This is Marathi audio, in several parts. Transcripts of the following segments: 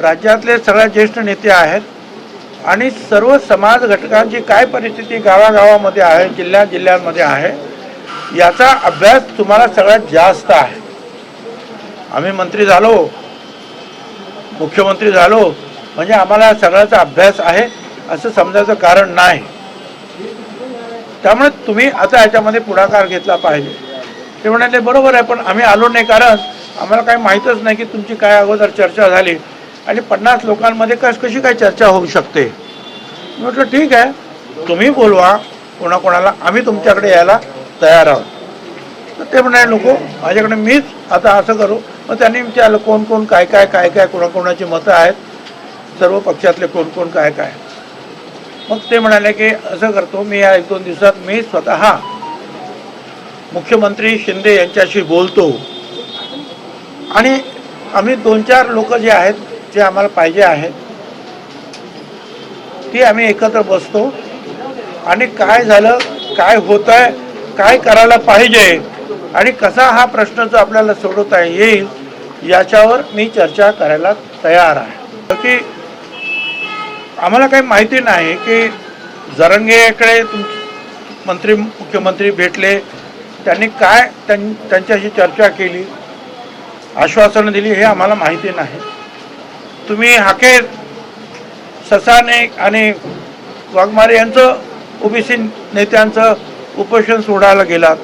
राज्यातले सगळ्यात ज्येष्ठ नेते आहेत आणि सर्व समाज घटकांची काय परिस्थिती गावागावामध्ये आहे जिल्ह्या जिल्ह्यांमध्ये आहे याचा अभ्यास तुम्हाला सगळ्यात जास्त आहे. आम्ही मंत्री झालो मुख्यमंत्री झालो म्हणजे आम्हाला सगळ्याचा अभ्यास आहे असं समजायचं कारण नाही. त्यामुळे तुम्ही आता याच्यामध्ये पुढाकार घेतला पाहिजे. ते म्हणाले बरोबर आहे पण आम्ही आलो नाही कारण आम्हाला काही माहीतच नाही की तुमची काय अगोदर चर्चा झाली. आणि पन्नास लोकांमध्ये कस कशी काय चर्चा होऊ शकते? म्हटलं ठीक आहे. तुम्ही बोलवा. कोणाकोणाला आम्ही तुमच्याकडे यायला तयार आहोत. तर ते म्हणाले नको. माझ्याकडे मीच आता असं करू. मग त्यांनी विचारलं कोण कोण काय काय काय काय कोणाकोणाची मतं आहेत? सर्व पक्षातले कोण कोण काय काय? मग ते म्हणाले की असं करतो. मी या एक दोन दिवसात मी स्वतः मुख्यमंत्री शिंदे यांच्याशी बोलतो. आणि आम्ही दोन चार लोक जे आहेत जे आम्हाला पाहिजे आहेत ती आम्ही एकत्र बसतो. आणि काय झालं काय होत आहे काय करायला पाहिजे आणि कसा हा प्रश्न जो आपल्याला सोडवता येईल याच्यावर मी चर्चा करायला तयार आहे. की आम्हाला काही माहिती नाही की जरंगेकडे तुम मंत्री मुख्यमंत्री भेटले त्यांनी काय त्यां त्यांच्याशी चर्चा केली आश्वासनं दिली हे आम्हाला माहिती नाही. तुम्ही हाकेर ससाने आणि वाघमारे यांचं ओबीसी नेत्यांचं उपोषण सोडायला गेलात.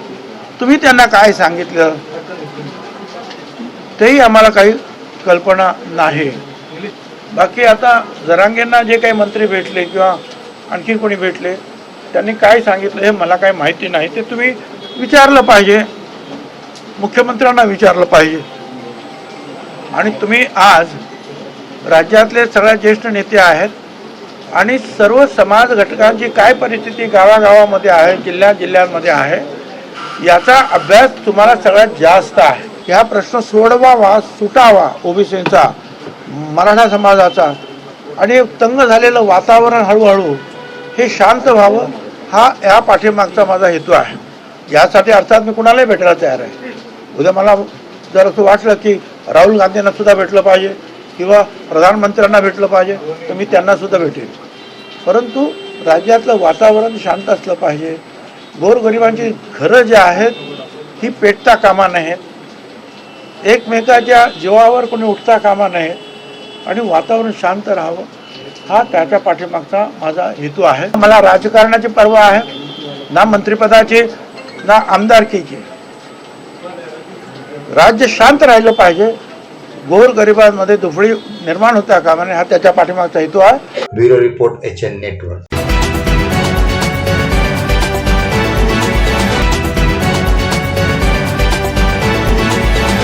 तुम्ही त्यांना काय सांगितलं? तेही आम्हाला काही कल्पना नाही. बाकी आता जरांगेंना जे काही मंत्री भेटले किंवा आणखी कोणी भेटले त्यांनी काय सांगितलं हे मला काही माहिती नाही. ते तुम्ही विचारलं पाहिजे. मुख्यमंत्र्यांना विचारलं पाहिजे. आणि तुम्ही आज राज्यातले सगळ्यात ज्येष्ठ नेते आहेत आणि सर्व समाज घटकांची काय परिस्थिती गावागावामध्ये आहे जिल्ह्या जिल्ह्यांमध्ये आहे याचा अभ्यास तुम्हाला सगळ्यात जास्त आहे. ह्या प्रश्न सोडवावा सुटावा ओबीसीचा मराठा समाजाचा आणि तंग झालेलं वातावरण हळूहळू हे शांत व्हावं हा या पाठीमागचा माझा हेतू आहे. यासाठी अर्थात मी कुणालाही भेटायला तयार आहे. उद्या मला जर असं वाटलं की राहुल गांधींना सुद्धा भेटलं पाहिजे किंवा प्रधानमंत्र्यांना भेटलं पाहिजे तर मी त्यांना सुद्धा भेटेल परंतु राज्यातलं वातावरण शांत असलं पाहिजे. गोरगरिबांची घरं जी आहेत ही पेटता कामा नाहीत एकमेकाच्या जीवावर कोणी उठता कामा नये आणि वातावरण शांत राहावं हा त्याच्या पाठीमागचा माझा हेतू आहे. मला राजकारणाची पर्व आहे ना मंत्रिपदाची ना आमदारकीची. राज्य शांत राहिलं पाहिजे गोर गरिबांमध्ये दुफळी निर्माण होता का? म्हणजे हा त्याच्या पाठीमागचा हेतू आहे. Bureau report H N network.